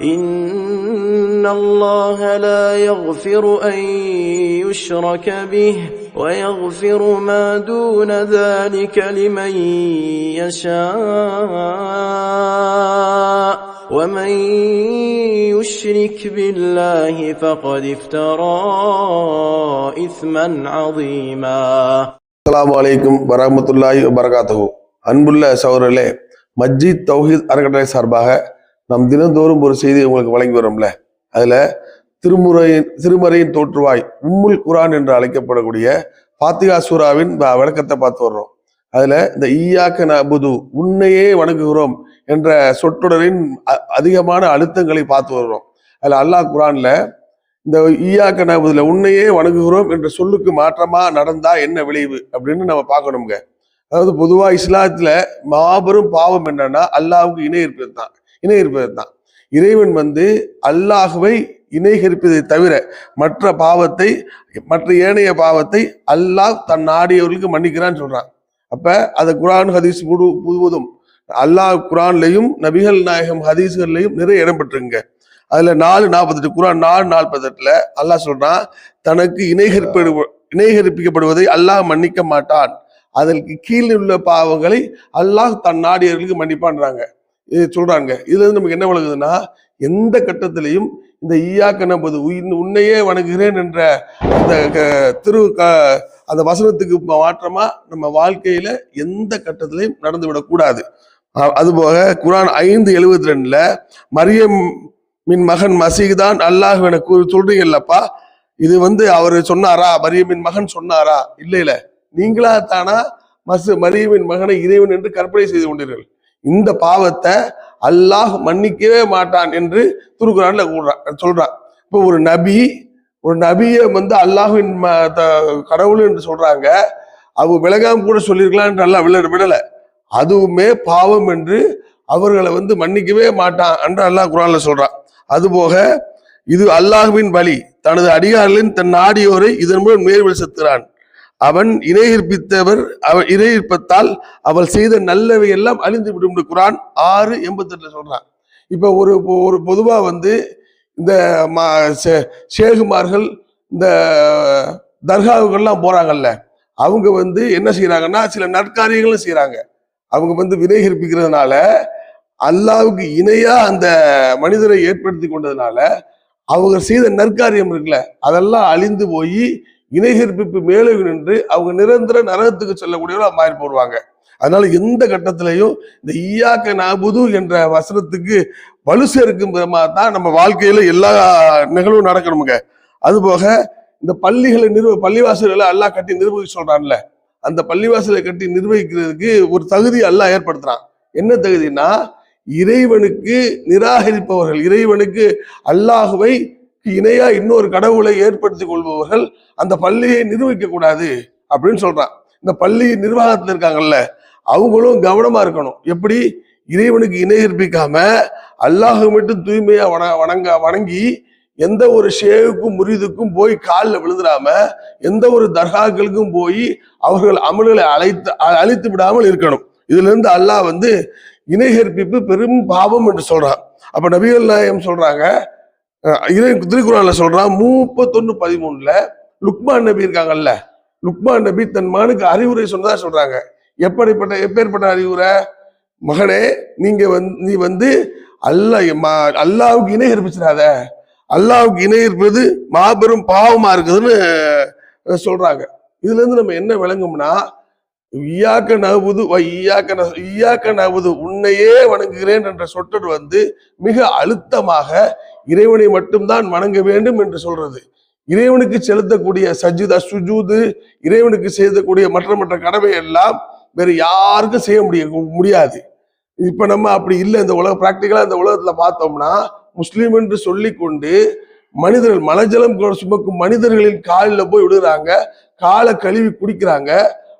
إن الله لا يغفر أن يشرك به ويغفر ما دون ذلك لمن يشاء ومن يشرك بالله فقد افترى إثما عظيما அஸ்ஸலாமு அலைக்கும் வரமத்துல்லாஹி வபரகாத்துஹு அன்புள்ள சகோதரர்களே மஸ்ஜித் தௌஹீத் அறக்கட்டளை சார்பாக நாம் தினந்தோறும் ஒரு செய்தி உங்களுக்கு வழங்கி வரோம்ல? அதுல திருமுறையின் திருமறையின் தோற்றுவாய் உம்முல் குரான் என்று அழைக்கப்படக்கூடிய பாத்திகா சூராவின் விளக்கத்தை பார்த்து வர்றோம். அதுல இந்த ஈயாக்க நபுது உன்னையே வணங்குகிறோம் என்ற சொற்றொடரின் அ- அதிகமான அழுத்தங்களை பார்த்து வர்றோம். அதுல அல்லாஹ் குரான்ல இந்த ஈயாக்க நபுதுல உன்னையே வணங்குகிறோம் என்ற சொல்லுக்கு மாற்றமா நடந்தா என்ன விளைவு அப்படின்னு நம்ம பார்க்கணுங்க அதாவது பொதுவா இஸ்லாத்துல மாபெரும் பாவம் என்னன்னா அல்லாவுக்கு இணை இருப்பது தான் இணை தான் இறைவன் வந்து அல்லாஹுவை இணைகரிப்பதை தவிர மற்ற பாவத்தை மற்ற ஏனைய பாவத்தை அல்லாஹ் தன் நாடியவர்களுக்கு மன்னிக்கிறான்னு சொல்றான். அப்ப அதை குரான் ஹதீஸ் முழு முழுவதும் அல்லாஹ் குரான்லையும் நபிகள் நாயகம் ஹதீஸ்கள்லையும் நிறைய இடம் பெற்றுங்க அதுல நாலு நாற்பத்தெட்டு குரான் நாலு நாற்பத்தெட்டுல அல்லாஹ் சொல்றான் தனக்கு இணைகரிப்படு இணைகரிப்பிக்கப்படுவதை அல்லாஹ் மன்னிக்க மாட்டான். அதற்கு கீழே உள்ள பாவங்களை அல்லாஹ் தன் நாடியர்களுக்கு மன்னிப்பான்றாங்க. சொல்றாங்க. இதுல இருந்து நமக்கு என்ன விளங்குதுன்னா எந்த கட்டத்திலையும் இந்த ஈயாக்க நம்பது உன்னையே வணங்குகிறேன் என்ற அந்த க- திரு க- அந்த வசனத்துக்கு மாற்றமா நம்ம வாழ்க்கையில எந்த கட்டத்திலையும் நடந்து விடக்கூடாது. அதுபோக குரான் ஐந்து எழுபத்தி ரெண்டுல மரியம் மின் மகன் மசீதான் தான் அல்லாஹ் என கூறி சொல்றீங்கல்லப்பா இது வந்து அவர் சொன்னாரா? மரியமின் மகன் சொன்னாரா? இல்லை இல்லை நீங்களா தானா மசு மரியமின் மகனை இறைவன் என்று கற்பனை செய்து கொண்டீர்கள். இந்த பாவத்தை அல்லாஹ் மன்னிக்கவே மாட்டான் என்று துருக்குறான்ல கூடுறான் சொல்றான். இப்போ ஒரு நபி ஒரு நபியை வந்து அல்லாஹ்வின் ம- த- கடவுள் என்று சொல்றாங்க. அவங்க விலகாம கூட சொல்லியிருக்கலாம் நல்லா விட விடலை. அதுவுமே பாவம் என்று அவர்களை வந்து மன்னிக்கவே மாட்டான் என்று அல்லாஹ் குரான்ல சொல்றான். அதுபோக இது அல்லாஹ்வின் வழி. தனது அடியார்களின் தன் நாடியோரை இதன் மூலம் மேல் செலுத்துகிறான் அவன் இணையிற்பித்தவர் அவன் இணையிற்பத்தால் அவள் செய்த நல்லவை எல்லாம் அழிந்து விடும் குரான் ஆறு எண்பத்தெட்டில் சொல்றான். இப்போ ஒரு ஒரு பொதுவாக வந்து இந்த மா சேகுமார்கள் ஷேகுமார்கள் இந்த தர்காவுக்கெல்லாம் போறாங்கல்ல அவங்க வந்து என்ன செய்யறாங்கன்னா சில நற்காரியங்களும் செய்யறாங்க அவங்க வந்து வினைகரிப்பிக்கிறதுனால அல்லாவுக்கு இணையா அந்த மனிதரை ஏற்படுத்தி கொண்டதுனால அவங்க செய்த நற்காரியம் இருக்குல்ல அதெல்லாம் அழிந்து போய் இணைகற்பிப்பு மேலே நின்று அவங்க நிரந்தர நரகத்துக்கு செல்லக்கூடியவர்கள் மாறி போடுவாங்க. அதனால எந்த கட்டத்திலையும் இந்த ஈயாக்க நாபுது என்ற வசனத்துக்கு வலு சேர்க்கும் விதமாக தான் நம்ம வாழ்க்கையில எல்லா நிகழ்வும் நடக்கணுமுங்க. அதுபோக இந்த பள்ளிகளை நிர்வ பள்ளிவாசல்களை எல்லாம் கட்டி நிர்வகிக்க சொல்றான்ல. அந்த பள்ளிவாசலை கட்டி நிர்வகிக்கிறதுக்கு ஒரு தகுதி எல்லாம் ஏற்படுத்துறான். என்ன தகுதினா இறைவனுக்கு நிராகரிப்பவர்கள் இறைவனுக்கு அல்லாஹுவை இணையா இன்னொரு கடவுளை ஏற்படுத்தி கொள்பவர்கள் அந்த பள்ளியை நிர்வகிக்க கூடாது அப்படின்னு சொல்றான். இந்த பள்ளி நிர்வாகத்தில் இருக்காங்கல்ல அவங்களும் கவனமா இருக்கணும். எப்படி? இறைவனுக்கு இணை ஏற்பிக்காம அல்லாஹு மட்டும் தூய்மையா வண வணங்க வணங்கி எந்த ஒரு ஷேவுக்கும் முறிதுக்கும் போய் காலில் விழுந்துடாம எந்த ஒரு தர்காக்களுக்கும் போய் அவர்கள் அமல்களை அழைத்து அ- அழித்து விடாமல் இருக்கணும். இதுல இருந்து அல்லாஹ் வந்து இணை கற்பிப்பு பெரும் பாவம் என்று சொல்றான். அப்ப நபிகள் நாயகம் சொல்றாங்க அஹ் இறை சொல்றான் முப்பத்தொன்னு பதிமூணுல லுக்மான் நபி இருக்காங்கல்ல லுக்மான் நபி தன் மகனுக்கு அறிவுரை சொன்னதா சொல்றாங்க. எப்படிப்பட்ட எப்பேற்பட்ட அறிவுரை? மகனே நீங்க வந்து நீ வந்து அல்லாஹ் அல்லாவுக்கு இணை இருப்பிச்சிடாத. அல்லாவுக்கு இணை இருப்பது மாபெரும் பாவமா இருக்குதுன்னு சொல்றாங்க. இதுல இருந்து நம்ம என்ன விளங்கும்னா ஈயாக்க நகுது ஈயாக்க ந- ஈயாக்க நகுது உன்னையே வணங்குகிறேன் என்ற சொற்றொடர் வந்து மிக அழுத்தமாக இறைவனை மட்டும்தான் வணங்க வேண்டும் என்று சொல்றது. இறைவனுக்கு செலுத்தக்கூடிய சஜிதா சுஜூது இறைவனுக்கு செய்யக்கூடிய மற்ற மற்ற கடமை எல்லாம் வேறு யாருக்கும் செய்ய முடிய முடியாது. இப்ப நம்ம அப்படி இல்லை இந்த உலக பிராக்டிக்கலா இந்த உலகத்துல பார்த்தோம்னா முஸ்லீம் என்று சொல்லிக்கொண்டு மனிதர்கள் மலஜலம் சுமக்கும் மனிதர்களின் காலில் போய் விடுறாங்க காலை கழுவி குடிக்கிறாங்க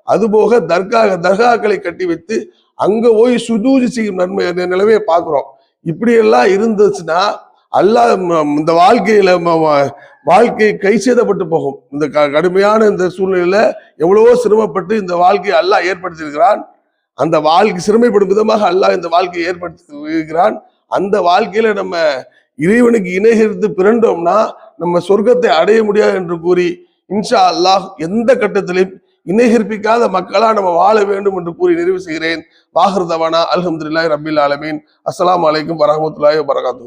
அதுபோக தர்கா தர்காக்களை கட்டி வைத்து அங்க போய் சுஜூஜி செய்யும் நன்மை நிலைமையை பார்க்குறோம். இப்படியெல்லாம் இருந்துச்சுன்னா அல்லாஹ் இந்த வாழ்க்கையில வாழ்க்கை கை சேதப்பட்டு போகும். இந்த க- கடுமையான இந்த சூழ்நிலையில எவ்வளவோ சிரமப்பட்டு இந்த வாழ்க்கையை அல்லாஹ் ஏற்படுத்தியிருக்கிறான். அந்த வாழ்க்கை சிறுமைப்படும் விதமாக அல்லாஹ் இந்த வாழ்க்கையை ஏற்படுத்தி இருக்கிறான் அந்த வாழ்க்கையில நம்ம இறைவனுக்கு இணைகிறது பிறண்டோம்னா நம்ம சொர்க்கத்தை அடைய முடியாது என்று கூறி இன்ஷா அல்லாஹ் எந்த கட்டத்திலும் இணைகற்பிக்காத மக்களா நம்ம வாழ வேண்டும் என்று கூறி நிறைவு செய்கிறேன். வாஹிருதவானா அல்ஹம்துலில்லாஹி ரபில் ஆலமீன். அஸ்லாம் வலைக்கும் வரமத்துல்லாய் வரகாத்து